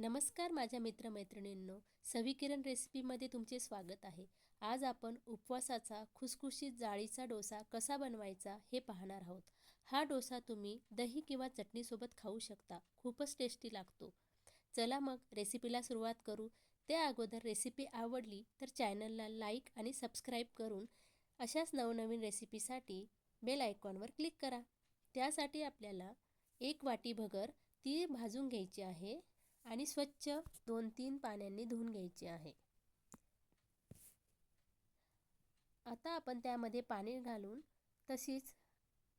नमस्कार माझ्या मित्रमैत्रिणींनो. सविकिरण रेसिपीमध्ये तुमचे स्वागत आहे. आज आपण उपवासाचा खुसखुशीत जाळीचा डोसा कसा बनवायचा हे पाहणार आहोत. हा डोसा तुम्ही दही किंवा चटणीसोबत खाऊ शकता. खूपच टेस्टी लागतो. चला मग रेसिपीला सुरुवात करू. त्या अगोदर रेसिपी आवडली तर चॅनलला लाईक आणि सबस्क्राईब करून अशाच नवनवीन रेसिपीसाठी बेल आयकॉनवर क्लिक करा. त्यासाठी आपल्याला एक वाटी भगर ती भाजून घ्यायची आहे. आणि स्वच्छ दोन तीन पाण्याने धुवून घ्यायचे आहे. आता आपण त्यामध्ये पाणी घालून तशीच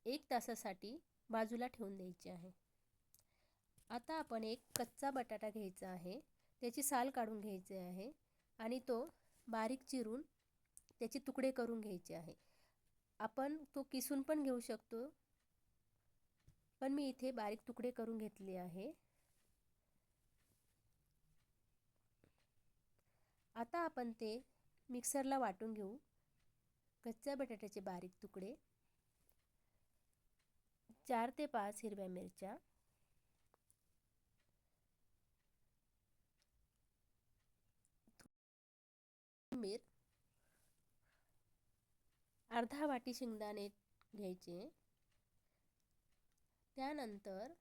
एक तासासाठी बाजूला ठेवून द्यायची आहे. आता आपण एक कच्चा बटाटा घ्यायचा आहे. त्याची साल काढून घ्यायचे आहे आणि तो बारीक चिरून त्याचे तुकडे करून घ्यायचे आहे. आपण तो किसून पण घेऊ शकतो. पण मी इथे बारीक तुकडे करून घेतले आहे. आता आपण ते मिक्सरला वाटून घेऊ. कच्च्या बटाट्याचे बारीक तुकडे. चार ते पाच हिरव्या मिरच्या. मीर अर्धा वाटी शेंगदाणे घ्यायचे. त्यानंतर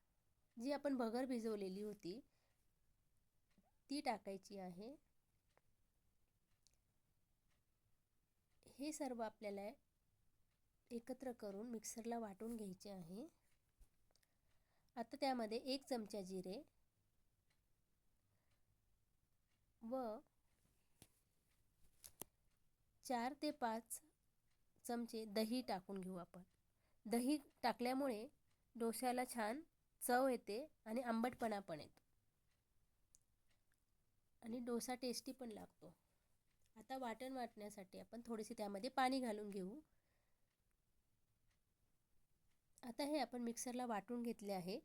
जी आपण भगर भिजवलेली होती ती टाकायची आहे. हे सर्व आपल्याला एकत्र करून मिक्सरला वाटून घ्यायचे आहे. आता त्यामध्ये एक चमचा जिरे व चार ते पाच चमचे दही टाकून घेऊ आपण. दही टाकल्यामुळे डोश्याला छान चव येते आणि आंबटपणा पण येतो. आणि डोसा टेस्टी पण लागतो. आता वाटण वाटण्यासाठी आपण थोडेसे त्यामध्ये पाणी घालून घेऊ. आता हे आपण मिक्सरला वाटून घेतले आहे.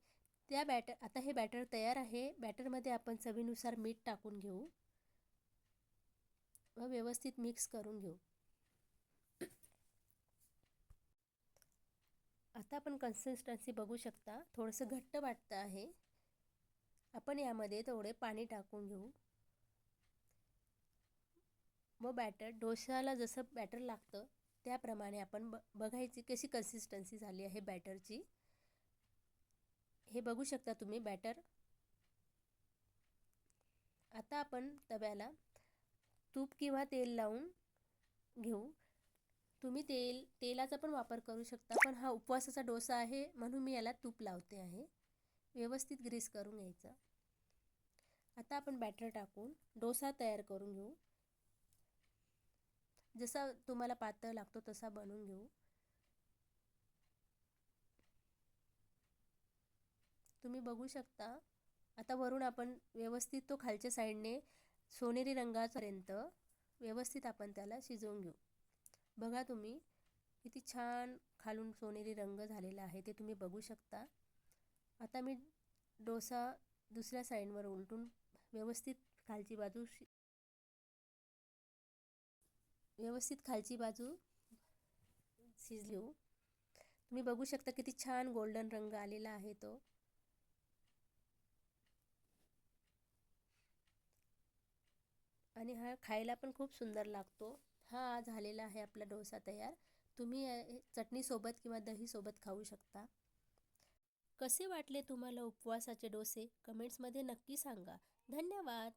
त्या बॅटर आता हे बॅटर तयार आहे. बॅटरमध्ये आपण चवीनुसार मीठ टाकून घेऊ. व व्यवस्थित मिक्स करून घेऊ. आता आपण कन्सिस्टन्सी बघू शकता. थोडंसं घट्ट वाटतं आहे. आपण यामध्ये थोडे पाणी टाकून घेऊ. व बॅटर डोशाला जसं बॅटर लागतं त्याप्रमाणे आपण ब बघायची कशी कन्सिस्टन्सी झाली आहे बॅटरची हे बघू शकता तुम्ही बॅटर आता आपण तव्याला तूप किंवा तेल लावून घेऊ. तुम्ही तेल तेलाचा पण वापर करू शकता पण हा उपवासाचा डोसा आहे म्हणून मी याला तूप लावते आहे. व्यवस्थित ग्रीस करून घ्यायचं. आता आपण बॅटर टाकून डोसा तयार करून घेऊ. जसा तुम्हाला पातळ लागतो तसा बनवून घेऊ. तुम्ही बघू शकता आता वरून आपण व्यवस्थित तो खालच्या साईडने सोनेरी रंगापर्यंत व्यवस्थित आपण त्याला शिजवून घेऊ. बघा तुम्ही किती छान खालून सोनेरी रंग झालेला आहे ते तुम्ही बघू शकता. आता मी डोसा दुसऱ्या साईडवर उलटून व्यवस्थित खालची बाजू शि व्यवस्थित खालची बाजू शिजली हो. तुम्ही बघू शकता किती छान गोल्डन रंग आलेला आहे तो. आणि हा खायला पण खूप सुंदर लागतो. हा झालेला आहे आपला डोसा तयार. तुम्ही चटणीसोबत किंवा दहीसोबत खाऊ शकता. कसे वाटले तुम्हाला उपवासाचे डोसे? कमेंट्समध्ये नक्की सांगा. धन्यवाद.